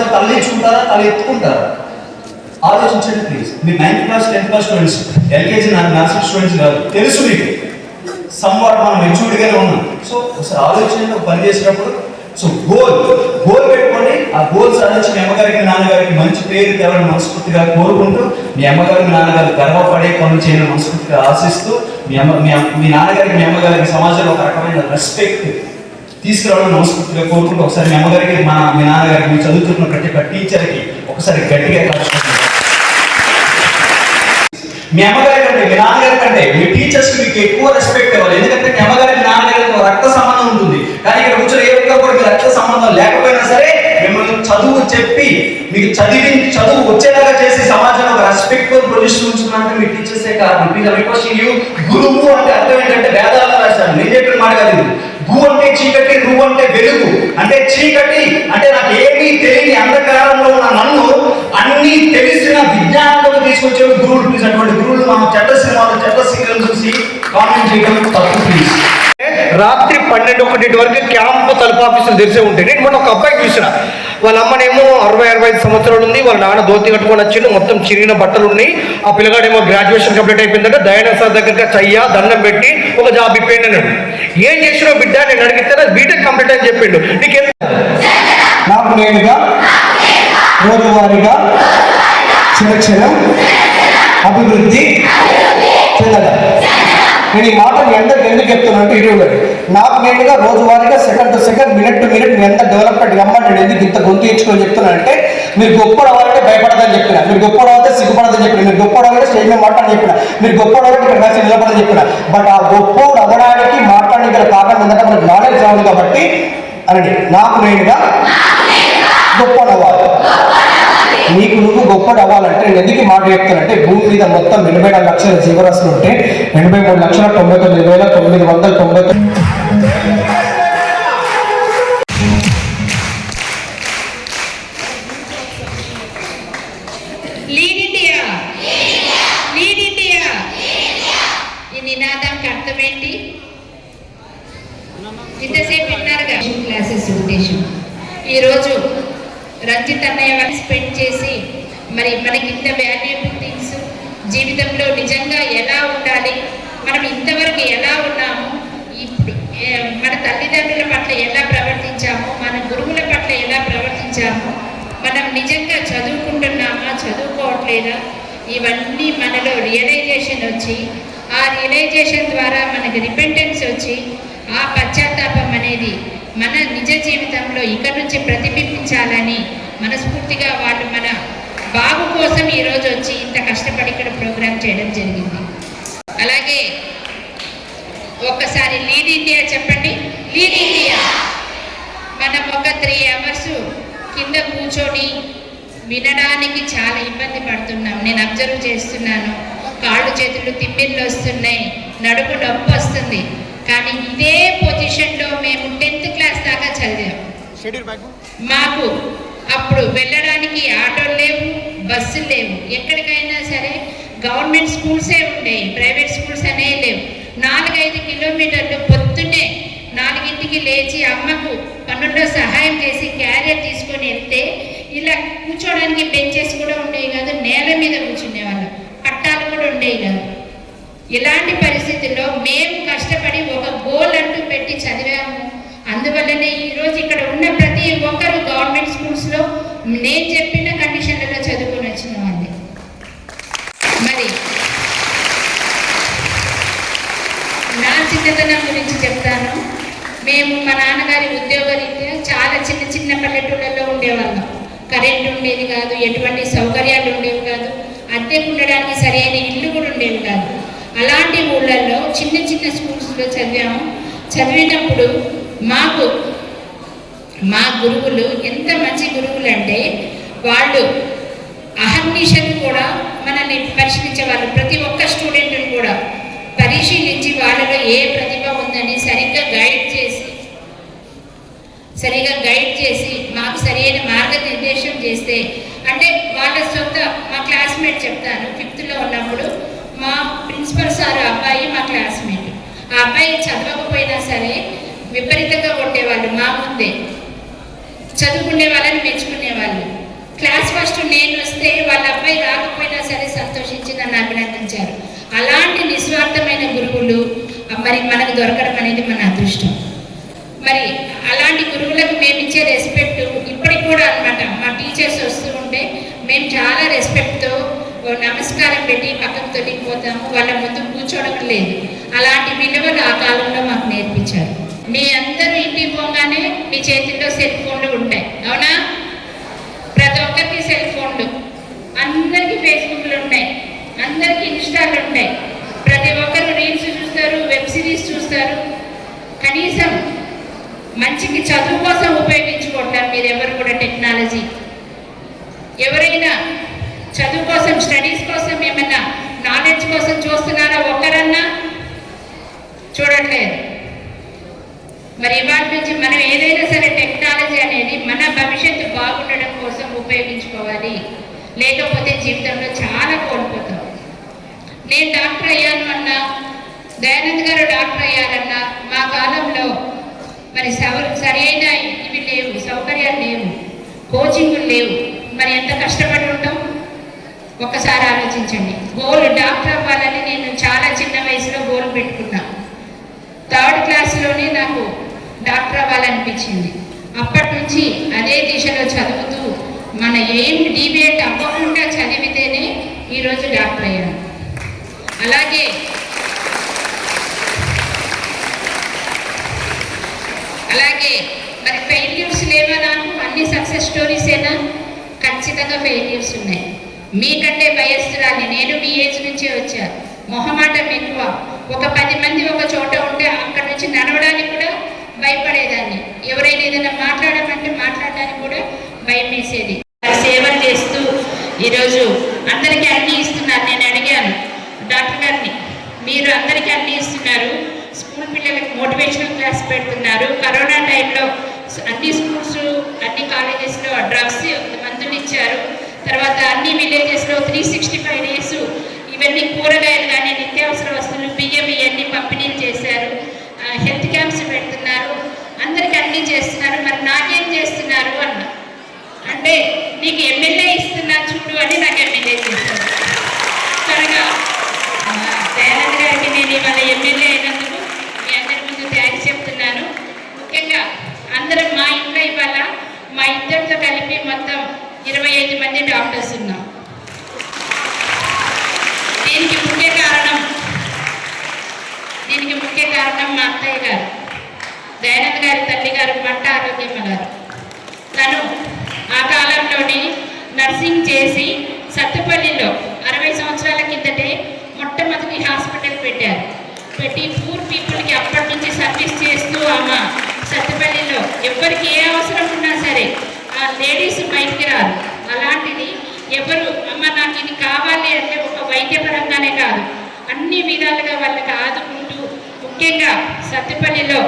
లేకపోతే తల్లించుకుంటారా తల ఎత్తుకుంటారా? ఆలోచించండి please me ninth class tenth class students LKG nursery students కాదు తెలుసు మీకు. సమ్వాట్ మనం మెచ్యూర్డ్గానే ఉన్నాం. సో ఒకసారి ఆలోచన పని చేసినప్పుడు సో గోల్ గోల్ పెట్టుకోండి. ఆ గోల్ సాధించి మీ అమ్మగారికి నాన్నగారికి మంచి పేరు తేవడం మనస్ఫూర్తిగా కోరుకుంటూ మీ అమ్మగారికి నాన్నగారు గర్వపడే పనులు చేయడం మనస్ఫూర్తిగా ఆశిస్తూ మీ అమ్మ మీ నాన్నగారికి మీ అమ్మగారికి సమాజంలో ఒక రకమైన రెస్పెక్ట్ తీసుకురావడం మనస్ఫూర్తిగా కోరుకుంటూ ఒకసారి మీ అమ్మగారికి మా మీ నాన్నగారికి మీరు చదువుతున్న ప్రతి ఒక్క టీచర్కి ఒకసారి గట్టిగా మీ అమ్మగారి కంటే మీ నాన్నగారి కంటే మీ టీచర్స్ మీకు ఎక్కువ రెస్పెక్ట్ ఇవ్వాలి. ఎందుకంటే మీ అమ్మగారి మీ నాన్నగారికి రక్త సంబంధం ఉంటుంది. కానీ ఇక్కడ కూర్చొని ఏ ఒక్క కూడా మీ రక్త సంబంధం లేకపోయినా సరే చదువు చెప్పి మీకు చదివి చదువు వచ్చేలాగా చేసి సమాజంలో ఒక రెస్పెక్ట్ఫుల్ పొజిషన్ ఉంచుకున్నట్టు మీరు టీచర్సే కారణం ప్లీజ్ రిక్వెస్టింగ్ యూ గురువు అంటే అర్థం ఏంటంటే వేదాలు రాశాను నేను చెప్పిన మాట కాదు భూ అంటే చీకటి నువ్వు అంటే వెలుగు. అంటే చీకటి అంటే నాకు ఏమీ తెలియని అంధకారంలో ఉన్న నన్ను అన్ని తెలిసిన విజ్ఞానంలో తీసుకొచ్చే గురువులు. ప్లీజ్ అటువంటి గురువులు మా చెడ్డ సినిమాలు చెడ్డ సీరియల్ చూసి కామెంట్ చేయడం తప్పు ప్లీజ్ రాత్రి పన్నెండు ఒకటి వరకు క్యాంప్ తలుపు ఆఫీసులు తెరిసే ఉంటాయి నేను మొన్న ఒక అబ్బాయి చూసిన. వాళ్ళ అమ్మనేమో అరవై అరవై ఐదు సంవత్సరాలు ఉంది. వాళ్ళ నాన్న ధోతి కట్టుకొని వచ్చిండు. మొత్తం చిరిగిన బట్టలు ఉన్నాయి. ఆ పిల్లగాడేమో గ్రాడ్యుయేషన్ కంప్లీట్ అయిపోయిందంటే. దయానంద సార్ దగ్గరికి దండం పెట్టి ఒక జాబ్ ఇప్పిండి అన్నాడు. ఏం చేసినావు బిడ్డ? నేను అడిగితే బీటెక్ కంప్లీట్ అని చెప్పిండు. నీకేం నాకు నేనుగా? రోజువారీగా? చిన్న చిన్న? అభివృద్ధి? చెందడం నేను ఈ మాట మీ అందరికి ఎందుకు చెప్తున్నా అంటే ఇటీవల నాకు నేనుగా రోజువారీగా second to second minute to minute మీ అందరు డెవలప్మెంట్ నేను ఎందుకు ఇంత గొంతు ఇచ్చుకొని చెప్తున్నా అంటే మీరు గొప్ప అవ్వాలంటే భయపడదని చెప్పిన. మీరు గొప్ప అవ్వాలంటే సిగ్గుపడదని చెప్పిన. మీరు గొప్ప అవ్వాలంటే స్టేజ్ మీద మాట్లాడని చెప్పిన. మీరు గొప్ప అవ్వాలంటే ఇక్కడ కలిసి నిలబడని చెప్పిన. బట్ ఆ గొప్ప అవ్వడానికి మాట్లాడడానికి గల కారణం ఏంటంటే మనకు నాలెడ్జ్ రావాలి కాబట్టి అనండి నాకు నేనుగా గొప్ప అవ్వాలి నీకు నువ్వు గొప్పడు అవ్వాలంటే నేను ఎందుకు మాట చెప్తానంటే భూమి మీద మొత్తం ఎనభై నాలుగు లక్షల జీవరాశులు ఉంటే ఎనభై మూడు లక్షల తొంభై తొమ్మిది వేల తొమ్మిది వందల తొంభై తొమ్మిది టైం స్పెండ్ చేసి మరి మనకి ఇంత వాల్యుయబుల్ థింగ్స్ జీవితంలో నిజంగా ఎలా ఉండాలి మనం ఇంతవరకు ఎలా ఉన్నాము ఇప్పుడు మన తల్లిదండ్రుల పట్ల ఎలా ప్రవర్తించాము మన గురువుల పట్ల ఎలా ప్రవర్తించాము మనం నిజంగా చదువుకుంటున్నామా చదువుకోవట్లేదా ఇవన్నీ మనలో రియలైజేషన్ వచ్చి ఆ రియలైజేషన్ ద్వారా మనకి రిపెంటెన్స్ వచ్చి ఆ పశ్చాత్తాపం అనేది మన నిజ జీవితంలో ఇక్కడి నుంచి ప్రతిబింబించాలని మనస్ఫూర్తిగా వాళ్ళు మన బాబు కోసం ఈరోజు వచ్చి ఇంత కష్టపడి ఇక్కడ ప్రోగ్రామ్ చేయడం జరిగింది. అలాగే ఒక్కసారి లీడ్ ఇండియా చెప్పండి. Lead India. మనం ఒక త్రీ అవర్స్ కింద కూర్చొని వినడానికి చాలా ఇబ్బంది పడుతున్నాం. నేను అబ్జర్వ్ చేస్తున్నాను. కాళ్ళు చేతులు తిమ్మిర్లు వస్తున్నాయి. నడుపు నొప్పి వస్తుంది. కానీ ఇదే పొజిషన్లో మేము టెన్త్ క్లాస్ దాకా చదివాం. మాకు అప్పుడు వెళ్ళడానికి ఆటోలు లేవు బస్సులు లేవు. ఎక్కడికైనా సరే గవర్నమెంట్ స్కూల్సే ఉండేవి ప్రైవేట్ స్కూల్స్ అనేవి లేవు. నాలుగైదు కిలోమీటర్లు పొద్దున్నే నాలుగింటికి లేచి అమ్మకు పనుల్లో సహాయం చేసి క్యారియర్ తీసుకొని వెళ్తే ఇలా కూర్చోడానికి బెంచెస్ కూడా ఉండేవి కాదు నేల మీద కూర్చునేవాళ్ళం. పట్టాలు కూడా ఉండేవి కాదు. ఇలాంటి పరిస్థితుల్లో మేము కష్టపడి ఒక గోల్ అంటూ పెట్టి చదివాము. అందువల్లనే ఈరోజు ఇక్కడ ఉన్న ప్రతి ఒక్కరు నేను చెప్పిన కండిషన్లలో చదువుకొని వచ్చిన వాళ్ళు మరి నా చిన్నతనం గురించి చెప్తాను. మేము మా నాన్నగారి ఉద్యోగరీత్యా చాలా చిన్న చిన్న పల్లెటూళ్ళల్లో ఉండేవాళ్ళం. కరెంట్ ఉండేది కాదు ఎటువంటి సౌకర్యాలు ఉండేవి కాదు. అద్దెకు ఉండడానికి సరైన ఇల్లు కూడా ఉండేవి కాదు. అలాంటి ఊళ్ళల్లో చిన్న చిన్న స్కూల్స్లో చదివాము. చదివినప్పుడు మాకు మా గురువులు ఎంత మంచి గురువులు అంటే వాళ్ళు అహర్నిశలు కూడా మనల్ని పరిశీలించేవారు. ప్రతి ఒక్క స్టూడెంట్ని కూడా పరిశీలించి వాళ్ళలో ఏ ప్రతిభ ఉందని సరిగ్గా గైడ్ చేసి సరిగా గైడ్ చేసి మాకు సరైన మార్గనిర్దేశం చేస్తే అంటే వాళ్ళ సొంత మా క్లాస్మేట్ చెప్తాను ఫిఫ్త్లో ఉన్నప్పుడు మా ప్రిన్సిపల్ సార్ అబ్బాయి మా క్లాస్మేట్ ఆ అబ్బాయి చదవకపోయినా సరే విపరీతంగా కొట్టేవాళ్ళు మా ముందే చదువుకునే వాళ్ళని మెచ్చుకునేవాళ్ళు క్లాస్ ఫస్ట్ నేను వాళ్ళ అబ్బాయి రాకపోయినా సరే సంతోషించి నన్ను అభినందించారు. అలాంటి నిస్వార్థమైన గురువులు మరి మనకు దొరకడం అనేది మన అదృష్టం. మరి అలాంటి గురువులకు మేము ఇచ్చే రెస్పెక్ట్ ఇప్పటికి కూడా అన్నమాట. మా టీచర్స్ వస్తూ ఉంటే మేము చాలా రెస్పెక్ట్తో నమస్కారం పెట్టి పక్కకు తొలగిపోతాము. వాళ్ళ ముందు కూర్చోవడం లేదు. అలాంటి విలువలు ఆ కాలంలో మాకు నేర్పించారు. మీ అందరూ ఇంటికి పోగానే మీ చేతిలో సెల్ ఫోన్లు ఉంటాయి. అవునా ప్రతి ఒక్కరికి సెల్ ఫోన్లు అందరికీ ఫేస్బుక్లు ఉంటాయి అందరికీ ఇన్స్టాలు ఉంటాయి ప్రతి ఒక్కరు రీల్స్ చూస్తారు వెబ్ సిరీస్ చూస్తారు. కనీసం మంచికి చదువు కోసం ఉపయోగించుకుంటారు మీరు ఎవరు కూడా టెక్నాలజీ. ఎవరైనా చదువు కోసం స్టడీస్ కోసం ఏమైనా నాలెడ్జ్ కోసం చూస్తున్నారా ఒక్కరన్నా? చూడట్లేదు. మరి ఇవాళ నుంచి మనం ఏదైనా సరే టెక్నాలజీ అనేది మన భవిష్యత్తు బాగుండడం కోసం ఉపయోగించుకోవాలి. లేకపోతే జీవితంలో చాలా కోల్పోతాం. నేను డాక్టర్ అయ్యాను అన్నా. దయానంద్ గారు డాక్టర్ అయ్యారన్నా. మా కాలంలో మరి సరైన ఇవి లేవు సౌకర్యాలు లేవు కోచింగ్లు లేవు. మరి ఎంత కష్టపడి ఉంటాం? ఒక్కసారి ఆలోచించండి. గోల్ డాక్టర్ అవ్వాలని నేను చాలా చిన్న వయసులో గోల్ పెట్టుకున్నా. థర్డ్ క్లాస్లోనే నాకు డాక్టర్ అవ్వాలనిపించింది. అప్పటి నుంచి అదే దిశలో చదువుతూ మన ఏం డిబేట్ అవ్వకుండా చదివితేనే ఈరోజు డాక్టర్ అయ్యాను. అలాగే. అలాగే మరి ఫెయిల్యూర్స్ లేవా నాకు? అన్ని సక్సెస్ స్టోరీసేనా ఖచ్చితంగా ఫెయిల్యూర్స్ ఉన్నాయి. మీకంటే వయస్సురాలి నేను మీ ఏజ్ నుంచే వచ్చా. మొహమాటం ఎక్కువ ఒక పది మంది ఒక చోట ఉంటే అక్కడ నుంచి నడవడానికి కూడా భయపడేదాన్ని. ఎవరైనా ఏదైనా మాట్లాడమంటే మాట్లాడడానికి కూడా భయం వేసేది సేవలు చేస్తూ ఈరోజు అందరికీ అన్ని డాక్టర్ గారిని మీరు అందరికీ అన్ని ఇస్తున్నారు. స్కూల్ పిల్లలకు మోటివేషనల్ క్లాస్ పెడుతున్నారు. కరోనా టైంలో అన్ని స్కూల్స్ అన్ని కాలేజెస్లో డ్రగ్స్ మందులు ఇచ్చారు. తర్వాత అన్ని విలేజెస్లో త్రీ సిక్స్టీ ఫైవ్ డేస్ ఇవన్నీ కూరగాయలు కానీ నిత్యావసర వస్తువులు బియ్యం ఇవన్నీ పంపిణీలు చేశారు. హెల్త్ క్యాంప్స్ పెడుతున్నారు. అందరికీ అన్నీ చేస్తున్నారు. మరి నాకేం చేస్తున్నారు అన్న? అంటే నీకు ఎమ్మెల్యే ఇస్తున్నా చూడు అని నాకు ఎమ్మెల్యే చేశారు త్వరగా ఆ, దయానంద్ గారికి నేను ఇవాళ ఎమ్మెల్యే అయినందుకు మీ అందరి ముందు థ్యాంక్స్ చెప్తున్నాను ముఖ్యంగా అందరం మా ఇంట్లో ఇవాళ మా ఇద్దరితో కలిపి మొత్తం ఇరవై ఐదు మంది డాక్టర్స్ ఉన్నాం దీనికి ముఖ్య కారణం దీనికి ముఖ్య కారణం మా అత్తయ్య గారు దయానంద్ గారి తల్లి గారు మట్ట ఆరోగ్యమ్మ గారు తను ఆ కాలంలోని నర్సింగ్ చేసి సత్తుపల్లిలో అరవై సంవత్సరాల కిందటే మొట్టమొదటి హాస్పిటల్ పెట్టారు పెట్టి పూర్ పీపుల్కి అప్పటి నుంచి సర్వీస్ చేస్తూ ఆమె సత్తుపల్లిలో ఎవరికి ఏ అవసరం ఉన్నా సరే ఆ లేడీస్ బయటికి రాదు అలాంటిది ఎవరు అమ్మ నాకు ఇది కావాలి అంటే ఒక వైద్యపరంగానే కాదు. అన్ని విధాలుగా వాళ్ళకి ఆదుకుంటూ ముఖ్యంగా సత్తుపల్లిలో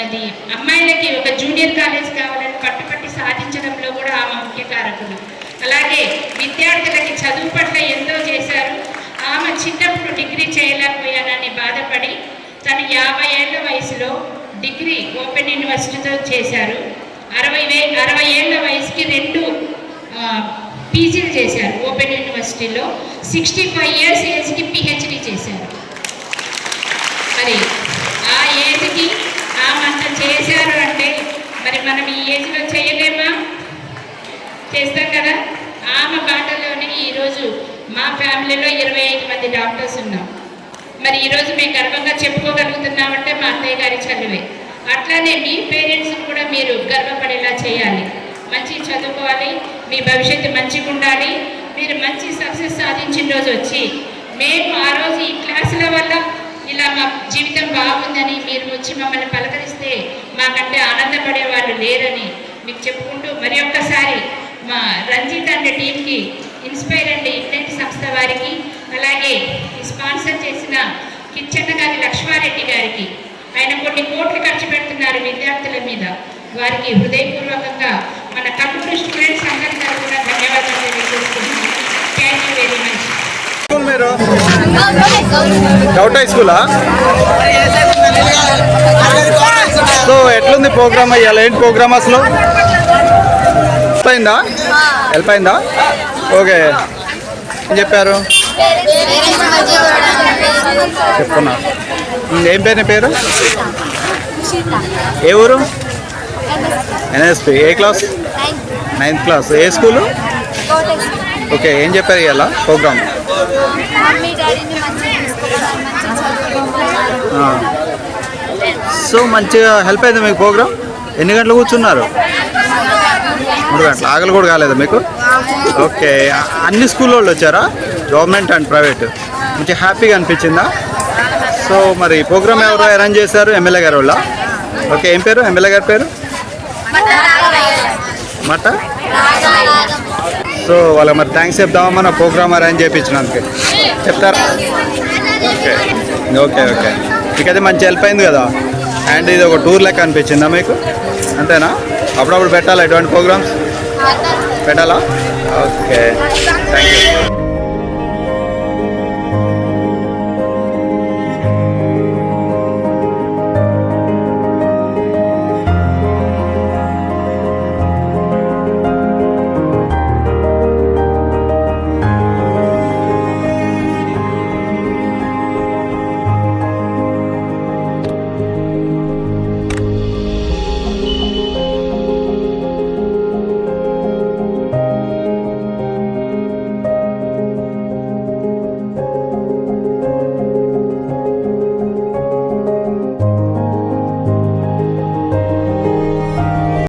అది అమ్మాయిలకి ఒక జూనియర్ కాలేజ్ కావాలని పట్టుపట్టి సాధించడంలో కూడా ఆమె ముఖ్య కారకులు. అలాగే విద్యార్థులకి చదువు పట్ల ఎంతో చేశారు. ఆమె చిన్నప్పుడు డిగ్రీ చేయలేకపోయానని బాధపడి తను యాభై ఏళ్ళ వయసులో డిగ్రీ ఓపెన్ యూనివర్సిటీతో చేశారు. అరవై వే అరవై ఏళ్ళ వయసుకి రెండు పీజీలు చేశారు ఓపెన్ యూనివర్సిటీలో. సిక్స్టీ ఫైవ్ ఇయర్స్ ఏజ్కి పిహెచ్డి చేశారు. మరి ఆ ఏజ్కి ఆమంత చేశారు అంటే మరి మనం ఈ ఏజ్లో చేయలేమా? చేస్తాం కదా. ఆమె బాటలోనే ఈరోజు మా ఫ్యామిలీలో ఇరవై ఐదు మంది డాక్టర్స్ ఉన్నాం. మరి ఈరోజు మేము గర్వంగా చెప్పుకోగలుగుతున్నామంటే మా అత్తయ్య గారి చదువే. అట్లానే మీ పేరెంట్స్ కూడా మీరు గర్వపడేలా చేయాలి. మంచి చదువుకోవాలి మీ భవిష్యత్తు మంచిగా ఉండాలి. మీరు మంచి సక్సెస్ సాధించిన రోజు వచ్చి మేము ఆ రోజు ఈ క్లాసుల వల్ల ఇలా మా జీవితం బాగుందని మీరు వచ్చి మమ్మల్ని పలకరిస్తే మాకంటే ఆనందపడే వాళ్ళు లేరని మీకు చెప్పుకుంటూ మరి ఒక్కసారి మా రంజిత్ అనే టీంకి ఇన్స్పైర్ అండి ఇంటెంట్ సంస్థ వారికి అలాగే ఈ స్పాన్సర్ చేసిన కిచ్చన్న గారి లక్ష్మారెడ్డి గారికి ఆయన కొన్ని కోట్లు ఖర్చు పెడుతున్నారు విద్యార్థుల మీద. వారికి హృదయపూర్వకంగా మన కల్లూరు స్టూడెంట్స్ అందరి తరఫున ధన్యవాదాలు తెలియజేస్తున్నాను. థ్యాంక్ యూ వెరీ మచ్ మీరు? డౌట్ హై స్కూలా? సో ఎట్లుంది ప్రోగ్రామ్ అయ్యాలి ఏంటి ప్రోగ్రామ్ అసలు? అయిందా? హెల్ప్ అయిందా? ఓకే. ఏం చెప్పారు? చెప్పున్నా ఏం పేరు నీ పేరు? ఏ ఊరు? ఎన్ఎస్పి. ఏ క్లాస్? Ninth class. ఏ స్కూలు? ఓకే ఏం చెప్పారు ఇవాళ ప్రోగ్రామ్? సో మంచిగా హెల్ప్ అయింది మీకు ప్రోగ్రామ్? ఎన్ని గంటలు కూర్చున్నారు? మూడు గంటలు. ఆకలి కూడా కాలేదా మీకు? ఓకే అన్ని స్కూల్ వాళ్ళు వచ్చారా? Government and private. మంచి హ్యాపీగా అనిపించిందా? సో మరి ప్రోగ్రామ్ ఎవరు అరేంజ్ చేశారు? ఎమ్మెల్యే గారు వాళ్ళ ఓకే ఏం పేరు? ఎమ్మెల్యే గారి పేరు? మట సో వాళ్ళకి మరి థ్యాంక్స్ చెప్దామా? మన ప్రోగ్రామ్ అరేంజ్ చేయించినందుకు. చెప్తారా? ఓకే. Okay okay. మీకు మంచి హెల్ప్ అయింది కదా. అండ్ ఇది ఒక టూర్ లెక్క అనిపించిందా మీకు? అంతేనా? అప్పుడప్పుడు పెట్టాలా ఎటువంటి ప్రోగ్రామ్స్? పెట్టాలా? ఓకే. Thank you